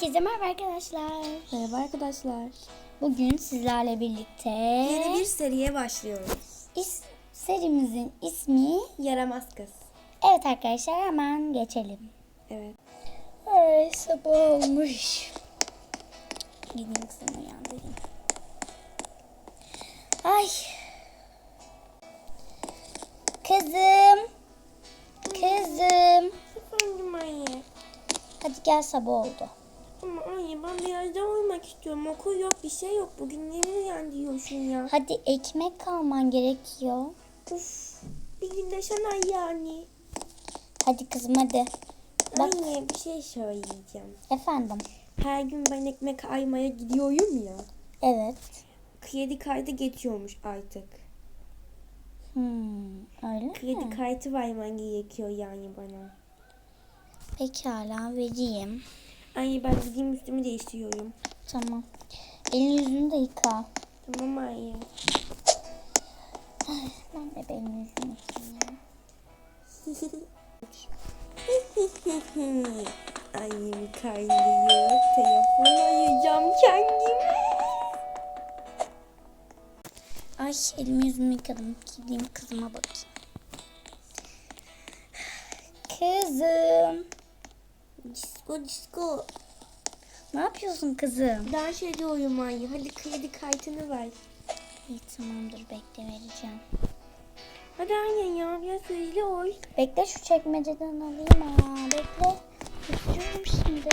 Herkese merhaba arkadaşlar. Merhaba arkadaşlar. Bugün sizlerle birlikte Yeni bir seriye başlıyoruz. is- serimizin ismi Yaramaz kız. Evet arkadaşlar hemen geçelim. Evet. Ay sabah olmuş. Gideyim kızımı uyandırayım. Ay. Kızım. Kızım. Efendim anne. Hadi gel sabah oldu. Anne ben biraz daha uyumak istiyorum. Okul yok bir şey yok. Bugün yeni uyandırıyorsun ya. Hadi ekmek kalman gerekiyor. Uf. Bir gün de sen yani. Hadi kızım hadi. Bak Anne bir şey söyleyeceğim. efendim. Her gün ben ekmek aymaya gidiyorum ya. Evet. Kredi kartı geçiyormuş artık. Hmm, öyle Kredi mi? kartı vermen gerekiyor yani bana. Pekala vereyim. Anne ben gideyim üstümü değiştiriyorum. Tamam. Elini yüzünü de yıka. Tamam anne. Ben de benim yüzümü yıkayayım. Annemi kaynıyor. Telefon arayacağım kendime. Ay elimi yüzümü yıkadım. Gideyim kızıma bakayım. Kızım. Disko disko. Ne yapıyorsun kızım? Dans ediyorum anne. Hadi kredi kartını ver. İyi tamamdır bekle vereceğim. Hadi anne ya biraz hızlı ol. Bekle şu çekmeceden alayım ha. Bekle. Götürüyorum şimdi.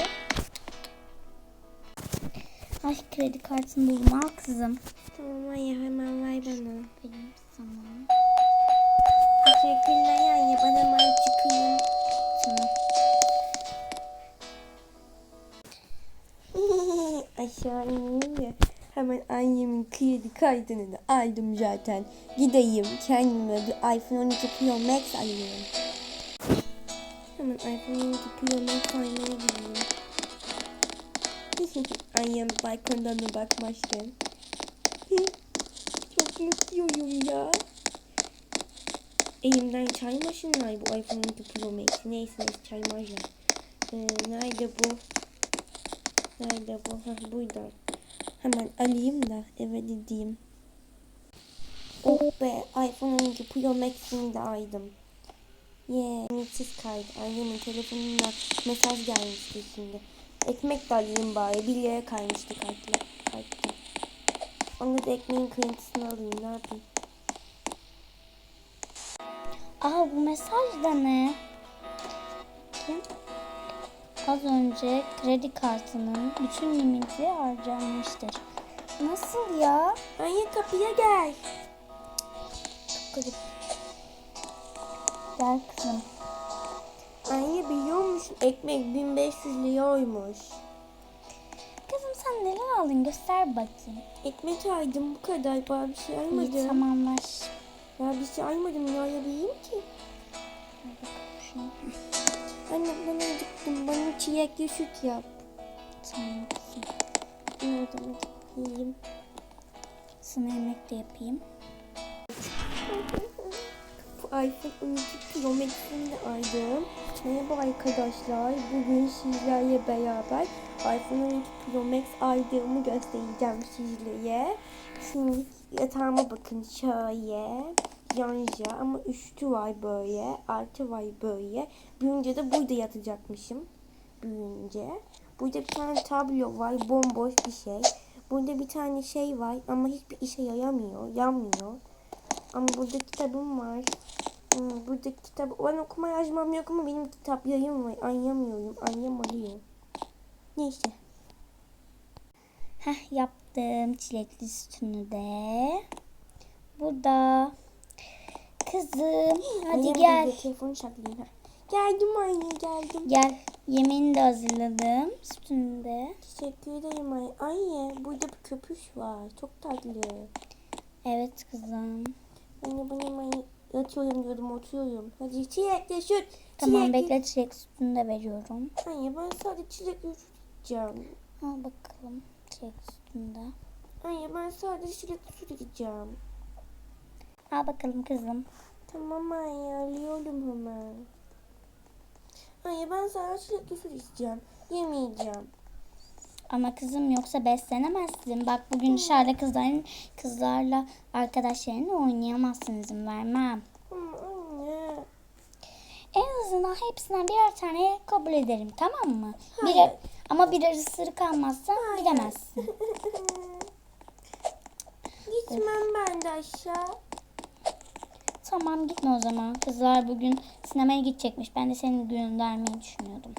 Ay kredi kartını buldum al kızım. Tamam anne hemen ver bana. Benim sana. Teşekkürler anne. Ben hemen çıkayım. Ya. Hemen annemin kredi kartını da aldım zaten. Gideyim kendime bir iPhone 12 Pro Max alayım. Hemen iPhone 12 Pro Max almaya gideyim. Annem balkondan mı bakmıştım. Çok mutluyum ya. Elimden çaymasınlar bu iPhone 12 Pro Max. Neyse çaymasın. Ee, nerede bu? Nerede bu? Hah burada. Hemen alayım da eve gideyim. Oh be iPhone 12 Pro Max'ini de aldım. Yeah. Ümitsiz kaydı. Annemin telefonuna mesaj gelmişti şimdi. Ekmek de alayım bari. Bir liraya kaymıştı kartla. Kartla. Onu da ekmeğin kırıntısını alayım. Ne yapayım? Aa bu mesaj da ne? Az önce kredi kartının bütün limiti harcanmıştır. Nasıl ya? Anne kapıya gel. Çok garip. Gel kızım. Anne biliyor musun? Ekmek 1500 liraymış. Kızım sen neler aldın göster bakayım. Ekmek aldım bu kadar. Bana bir şey almadım. İyi tamam ver. Ya bir şey almadım ne alabilirim ki? Bakalım şunu. Anne ben acıktım. Bana çilekli süt yap. Tamam. Ne yiyeyim. Sana yemek de yapayım. Bu iPhone 12 Pro Max'ini de aldım. Merhaba arkadaşlar. Bugün sizlerle beraber iPhone 12 Pro Max aldığımı göstereceğim sizlere. Şimdi yatağıma bakın şöyle. Yanca ama üstü var böyle. Altı var böyle. Büyünce de burada yatacakmışım. Büyünce. Burada bir tane tablo var. Bomboş bir şey. Burada bir tane şey var ama hiçbir işe yaramıyor. Yanmıyor. Ama burada kitabım var. Hmm, burada kitap. Ben okuma yazmam yok ama benim kitap yayım var. Anlayamıyorum. Anlamalıyım. Neyse. Heh yaptım çilekli sütünü de. Burada. Kızım hadi Anne, gel. de Telefonu saklayayım. ha. Geldim anne geldim. Gel. Yemeğini de hazırladım. Sütünü de. Teşekkür ederim anne. Anne burada bir köpüş var. Çok tatlı. Evet kızım. Anne ben hemen yatıyorum diyordum oturuyorum. Hadi çilekle süt. Tamam bekle çilek sütünü de veriyorum. Anne ben sadece çilekli süt içeceğim. Al bakalım çilek sütünü de. Anne ben sadece çilekli süt içeceğim. Al bakalım kızım. Tamam anne alıyorum hemen. Anne ben sadece çilekli süt içeceğim. Yemeyeceğim. Ama kızım yoksa beslenemezsin. Bak bugün dışarıda kızların kızlarla arkadaşlarınla oynayamazsın izin vermem. Anne. En azından hepsinden birer tane kabul ederim tamam mı? Hayır. Bir, ama bir ısırık almazsan gidemezsin. Gitmem ben de aşağı. Tamam gitme o zaman. Kızlar bugün sinemaya gidecekmiş. Ben de seni göndermeyi düşünüyordum.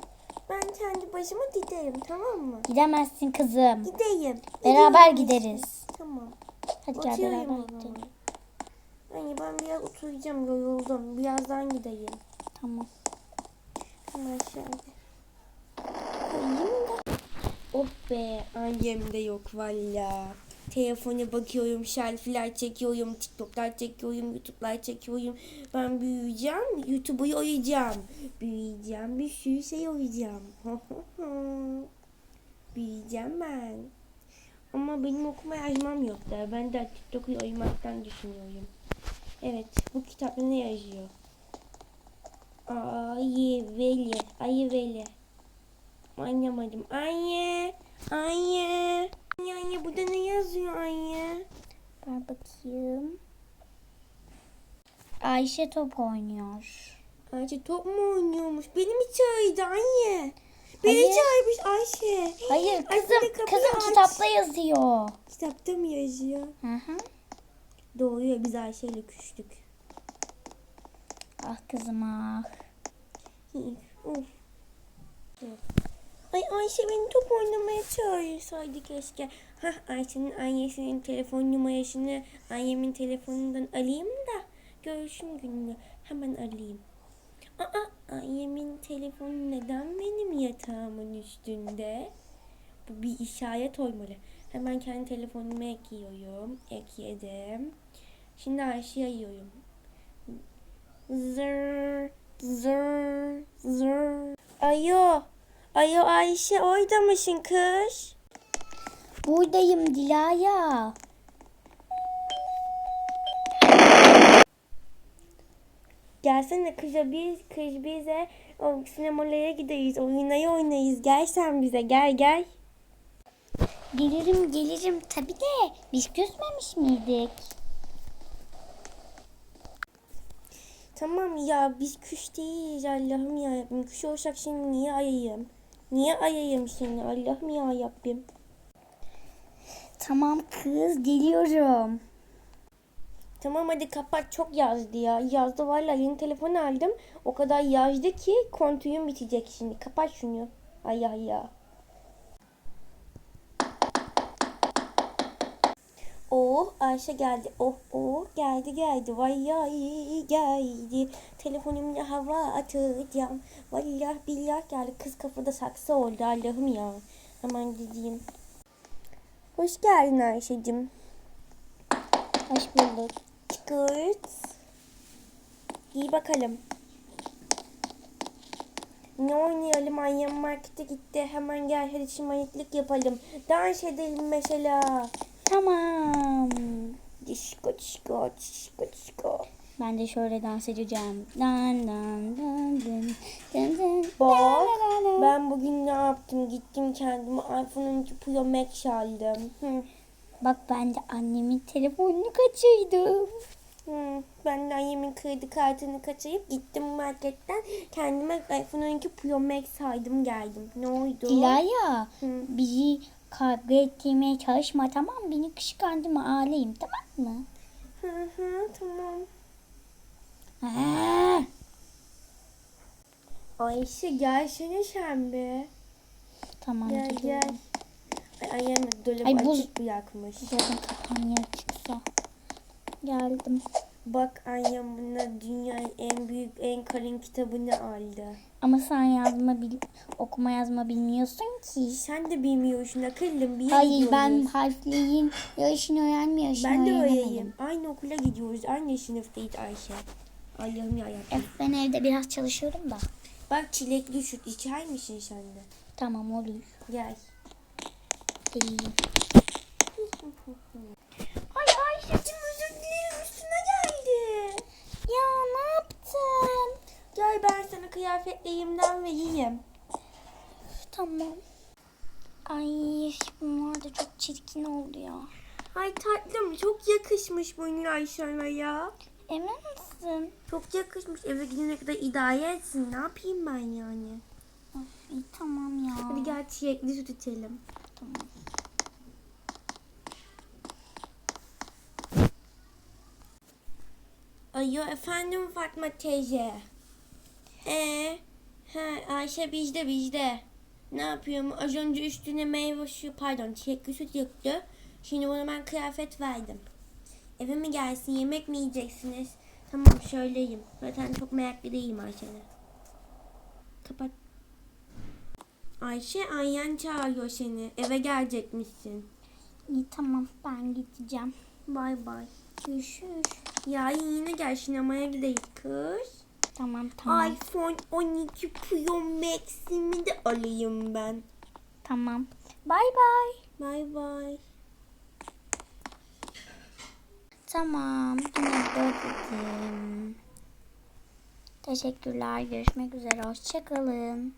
Ben kendi başıma giderim tamam mı? Gidemezsin kızım. Gideyim. Beraber Gidiyorum gideriz. Tamam. Hadi gel Oturayım beraber o zaman. gidelim. Anne ben biraz oturacağım yoruldum. Birazdan gideyim. Tamam. Hemen şöyle. Koyayım da. Oh be annem de yok valla. Telefona bakıyorum, şelfiler çekiyorum, TikTok'lar çekiyorum, YouTube'lar çekiyorum. Ben büyüyeceğim, YouTube'u oyacağım. Büyüyeceğim, bir sürü şey oyacağım. büyüyeceğim ben. Ama benim okuma yazmam yok da. Ben de TikTok'u oymaktan düşünüyorum. Evet, bu kitapta ne yazıyor? Ayı veli, ayı veli. Anlamadım. Anne, anne. Anne, anne burada ne yazıyor anne? Ver bakayım. Ayşe top oynuyor. Ayşe top mu oynuyormuş? Beni mi çağırdı anne? Beni Hayır. çağırmış Ayşe. Hayır Ay, kızım, kapıyı kızım aç. kitapta yazıyor. Kitapta mı yazıyor? Hı hı. Doğru ya biz Ayşe ile küstük. Ah kızım ah. Of. Ay Ayşe beni top oynamaya çağırsaydı keşke. Hah Ayşe'nin annesinin telefon numarasını annemin telefonundan alayım da görüşüm gününü hemen alayım. Aa annemin telefonu neden benim yatağımın üstünde? Bu bir işaret olmalı. Hemen kendi telefonumu ekliyorum. Ekledim. Şimdi Ayşe'yi arıyorum. Zır, zır, zır. Ayo, ayo Ayşe orada mısın kız? Buradayım Dilaya. Gelsene kıza biz, kız bize o sinemalara gideriz, oyunları oynayız. Gel sen bize, gel gel. Gelirim gelirim tabi de biz küsmemiş miydik? Tamam ya biz küş değiliz Allah'ım ya. Küş olsak şimdi niye ayayım? Niye ayayım seni Allah'ım ya Rabbim. Tamam kız geliyorum. Tamam hadi kapat çok yazdı ya. Yazdı vallahi yeni telefon aldım. O kadar yazdı ki kontuyum bitecek şimdi. Kapat şunu. Ay ay ya. Oh Ayşe geldi. Oh oh geldi geldi. Vay ay geldi. Telefonumla hava atacağım. Vallahi billah geldi. Kız kafada saksı oldu Allah'ım ya. Hemen gideyim. Hoş geldin Ayşe'cim. Hoş bulduk. Good. İyi bakalım. Ne oynayalım? Annem markete gitti. Hemen gel hadi şımarıklık yapalım. Dans edelim mesela. Tamam. Disco disco disco disco. Ben de şöyle dans edeceğim. Dan dan dan dan dan dan. Bak ben bugün ne yaptım? Gittim kendime iPhone 12 Pro Max aldım. Hı. Bak ben de annemin telefonunu kaçırdım. Hı. Ben de annemin kredi kartını kaçırıp gittim marketten kendime iPhone 12 Pro Max aldım geldim. Ne oldu? Dilaya Hı. bizi kavga ettirmeye çalışma tamam mı? Beni kışkırtma ağlayayım tamam mı? Hı hı tamam. Ha. Ayşe gelsene sen be. Tamam Gel gel. Ay ayağımı dolabı Ay, buz- açık bırakmış. Kapağım yer çıksa. Geldim. Bak annem buna dünyanın en büyük en kalın kitabını aldı. Ama sen yazma bil okuma yazma bilmiyorsun ki. Sen de bilmiyorsun akıllım bir Hayır ben gidiyoruz. harflerin yaşını öğrenmiyorum. Ben de öyleyim. Aynı okula gidiyoruz. Aynı sınıftayız Ayşe. Allah'ım yarabbim. Öf, ben evde biraz çalışıyorum da. Bak çilekli süt içer misin sen de? Tamam olur. Gel. Geleyim. Ay Ayşe'cim özür dilerim üstüne geldi. Ya ne yaptın? Gel ben sana kıyafetlerimden vereyim. Tamam. Ay bunlar da çok çirkin oldu ya. Ay tatlım çok yakışmış bunlar sana ya. Emin misin? Çok yakışmış. Eve gidene kadar idare etsin. Ne yapayım ben yani? Of, iyi tamam ya. Hadi gel çilekli süt içelim. Tamam. Ayo efendim Fatma teyze. Ee, he, Ayşe bizde bizde. Ne yapıyorum? Az önce üstüne meyve suyu pardon çilekli süt yıktı. Şimdi ona ben kıyafet verdim. Eve mi gelsin yemek mi yiyeceksiniz? Tamam söyleyeyim. Zaten çok meraklı değilim Ayşe'ne. Kapat. Ayşe Ayyan çağırıyor seni. Eve gelecekmişsin. İyi tamam ben gideceğim. Bay bay. Görüşürüz. Ya yine gel sinemaya gidelim kız. Tamam tamam. iPhone 12 Pro Max'imi de alayım ben. Tamam. Bay bay. Bay bay. Tamam. Yine ödedim. Teşekkürler. Görüşmek üzere. Hoşçakalın.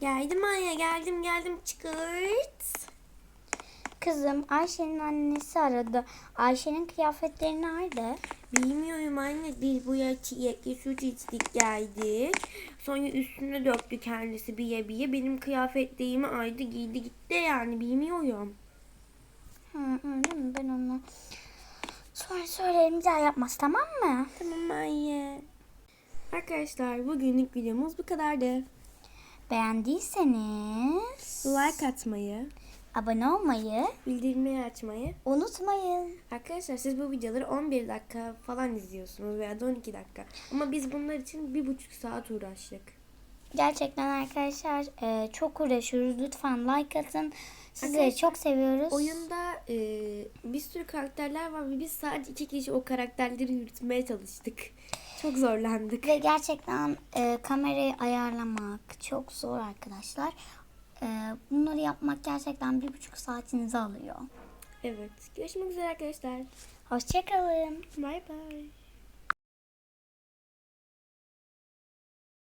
Geldim anne geldim geldim çıkart. Kızım Ayşe'nin annesi aradı. Ayşe'nin kıyafetleri nerede? Bilmiyorum anne biz buraya çilekli süt içtik geldik. Sonra üstüne döktü kendisi biye biye. Benim kıyafetlerimi aydı giydi gitti yani bilmiyorum. Hı, öyle mi? Ben onu sonra söylerim bir daha yapmaz tamam mı? Tamam anne. Arkadaşlar bugünlük videomuz bu kadardı. Beğendiyseniz Like atmayı, abone olmayı bildirimleri açmayı unutmayın. Arkadaşlar siz bu videoları 11 dakika falan izliyorsunuz veya da 12 dakika. Ama biz bunlar için bir buçuk saat uğraştık. Gerçekten arkadaşlar e, çok uğraşıyoruz. Lütfen like atın. Sizleri Arkadaşlar, çok seviyoruz. Oyunda e, bir sürü karakterler var ve biz sadece iki kişi o karakterleri yürütmeye çalıştık. Çok zorlandık. Ve gerçekten e, kamerayı ayarlamak çok zor arkadaşlar. E, bunları yapmak gerçekten bir buçuk saatinizi alıyor. Evet. Görüşmek üzere arkadaşlar. Hoşçakalın. Bye bye.